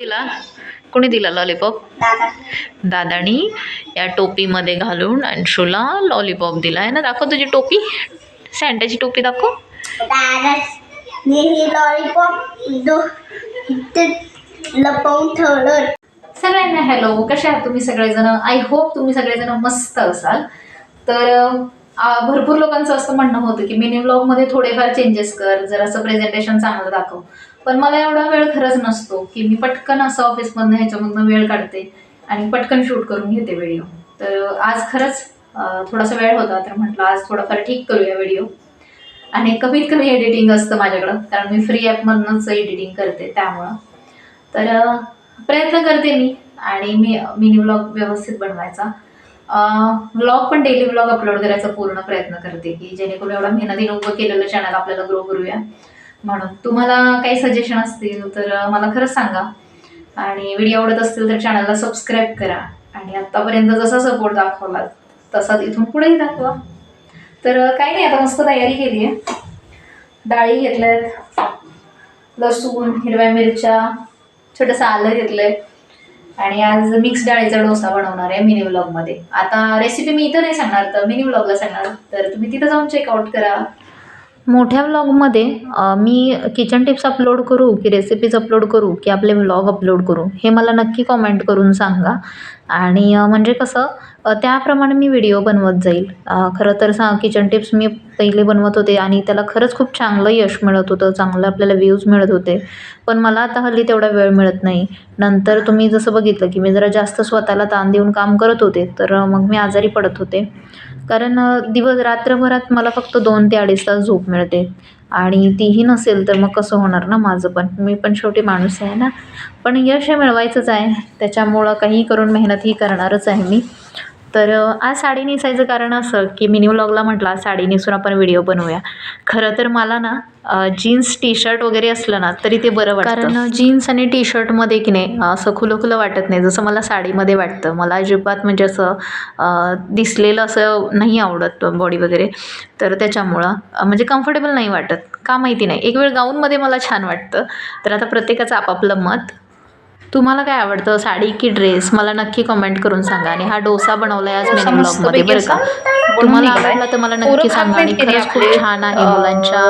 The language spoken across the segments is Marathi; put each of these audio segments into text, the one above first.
दिला? कोणी दिला लॉलीपॉप दादा. दादानी या टोपीमध्ये घालून अंशूला लॉलीपॉप दिला. आहे ना दाखव तुझी टोपी. सँटाची टोपी दाखव. दादा मी ही लॉलीपॉप दो इथे लपवून ठेवलं सगळ्यांना हॅलो कसे आहात तुम्ही सगळेजण? आय होप तुम्ही सगळेजण मस्त असाल. तर भरपूर लोकांचं असं म्हणणं होतं की मिनी ब्लॉगमध्ये थोडेफार चेंजेस कर. जर असं प्रेझेंटेशन चांगलं दाखव. पण मला एवढा वेळ खरंच नसतो की मी पटकन असं ऑफिसमधनं ह्याच्यामधनं वेळ काढते आणि पटकन शूट करून घेते व्हिडिओ. तर आज खरंच थोडासा वेळ होता तर म्हटलं आज थोडाफार ठीक करूया व्हिडिओ. आणि कमीत कमी एडिटिंग असतं माझ्याकडं कारण मी फ्री ॲपमधनंच एडिटिंग करते त्यामुळं. तर प्रयत्न करते मी आणि मी मिनी व्लॉग व्यवस्थित बनवायचा. व्लॉग पण डेली व्लॉग अपलोड करायचा पूर्ण प्रयत्न करते की जेणेकरून एवढा मेहनतीनं उभं केलेलं चॅनल आपल्याला ग्रो करूया. म्हणून तुम्हाला काही सजेशन असतील तर मला खरंच सांगा. आणि व्हिडिओ आवडत असतील तर चॅनलला सबस्क्राईब करा. आणि आत्तापर्यंत जसा सपोर्ट दाखवला तसाच इथून पुढेही दाखवा. तर काही नाही आता मस्त तयारी केली आहे. डाळी घेतल्यात लसूण हिरव्या मिरच्या छोटंसं आलं घेतलंय. आणि आज मिक्स डाळीचा डोसा बनवणार आहे मिनी व्लॉगमध्ये आता रेसिपी मी इथं नाही सांगणार तर मिनी व्लॉगला सांगणार. तर तुम्ही तिथं जाऊन चेकआउट करा. मोठ्या व्लॉगमध्ये मी किचन टिप्स अपलोड करू की रेसिपीज अपलोड करू की आपले व्लॉग अपलोड करू हे मला नक्की कॉमेंट करून सांगा. आणि म्हणजे कसं त्याप्रमाणे मी व्हिडिओ बनवत जाईल. खरं तर सा किचन टिप्स मी पहिले बनवत होते आणि त्याला खरंच खूप चांगलं यश मिळत होतं चांगलं आपल्याला व्ह्यूज मिळत होते. पण मला आता हल्ली तेवढा वेळ मिळत नाही. नंतर तुम्ही जसं बघितलं की मी जरा जास्त स्वतःला ताण देऊन काम करत होते तर मग मी आजारी पडत होते. कारण दिवस रात्रभरात मला फक्त दोन ते अडीच तास झोप मिळते. आणि तीही नसेल तर मग कसं होणार ना माझं पण? मी पण शेवटी माणूस आहे ना. पण यश हे मिळवायचंच आहे. त्याच्यामुळं काही करून मेहनतही करणारच आहे मी. तर आज साडी नेसायचं कारण असं की मिनी व्लॉगला म्हटलं साडी नेसून आपण व्हिडिओ बनवूया. खरं तर मला ना जीन्स टी शर्ट वगैरे असलं ना तरी ते बरं वाटतं. कारण जीन्स आणि टी शर्टमध्ये की नाही असं खुलं खुलं वाटत नाही. जसं मला साडीमध्ये वाटतं. मला अजिबात म्हणजे असं दिसलेलं असं नाही आवडत बॉडी वगैरे. तर त्याच्यामुळं म्हणजे कम्फर्टेबल नाही वाटत. का माहिती नाही. एक वेळ गाऊनमध्ये मला छान वाटतं. तर आता प्रत्येकाचं आपापलं मत. तुम्हाला काय आवडतं? साडी की ड्रेस? मला नक्की कमेंट करून सांगा आणि हा डोसा बनवलाय आज मेनू ब्लॉगमध्ये बरं का? तुम्हाला आवडला तर मला नक्की सांगा आणि खरंच खूप छान आहे मुलांच्या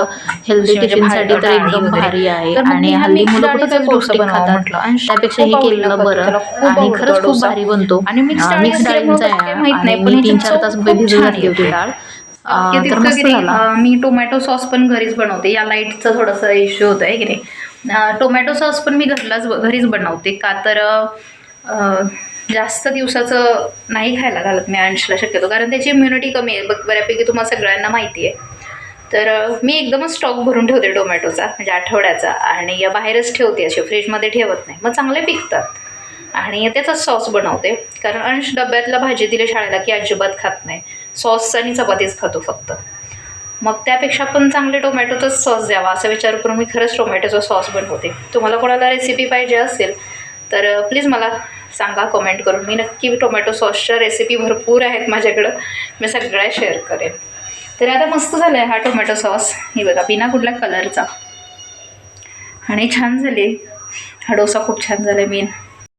हेल्दी टिफिनसाठी तर एकदम भारी आहे. आणि हल्ली मुलं कुठं पौष्टिक खातात. त्यापेक्षा हे केलेलं बरं. आणि खरंच खूप भारी बनतो. मिक्स डाळींचा आहे माहीत नाही, आणि मी तीन चार तास छान घातली होती. डाळ. मी टोमॅटो सॉस पण घरीच बनवते. या लाईटचा थोडासा इश्यू होतो आहे की नाही. टोमॅटो सॉस पण मी घरलाच घरीच बनवते. का तर जास्त दिवसाचं नाही खायला घालत मी अंशला शक्यतो. कारण त्याची इम्युनिटी कमी आहे. बघ बऱ्यापैकी तुम्हाला सगळ्यांना माहिती आहे. तर मी एकदमच स्टॉक भरून ठेवते टोमॅटोचा. म्हणजे आठवड्याचा. आणि या बाहेरच ठेवते. असे फ्रीजमध्ये ठेवत नाही. मग चांगले पिकतात. आणि त्याचाच सॉस बनवते. कारण अंश डब्यातला भाजी दिले शाळेला की अजिबात खात नाही. सॉस आणि चपातीच खातो फक्त. मग त्यापेक्षा पण चांगले टोमॅटोचाच सॉस द्यावा असा विचार करून मी खरंच टोमॅटोचा सॉस बनवते. तुम्हाला कोणाला रेसिपी पाहिजे असेल तर प्लीज मला सांगा कमेंट करून. मी नक्की टोमॅटो सॉसच्या रेसिपी भरपूर आहेत माझ्याकडं मी सगळ्या शेअर करेन. तर आता मस्त झालं आहे हा टोमॅटो सॉस. हे बघा बिना कुठल्या कलरचा आणि छान झाले. हा डोसा खूप छान झाला आहे मेन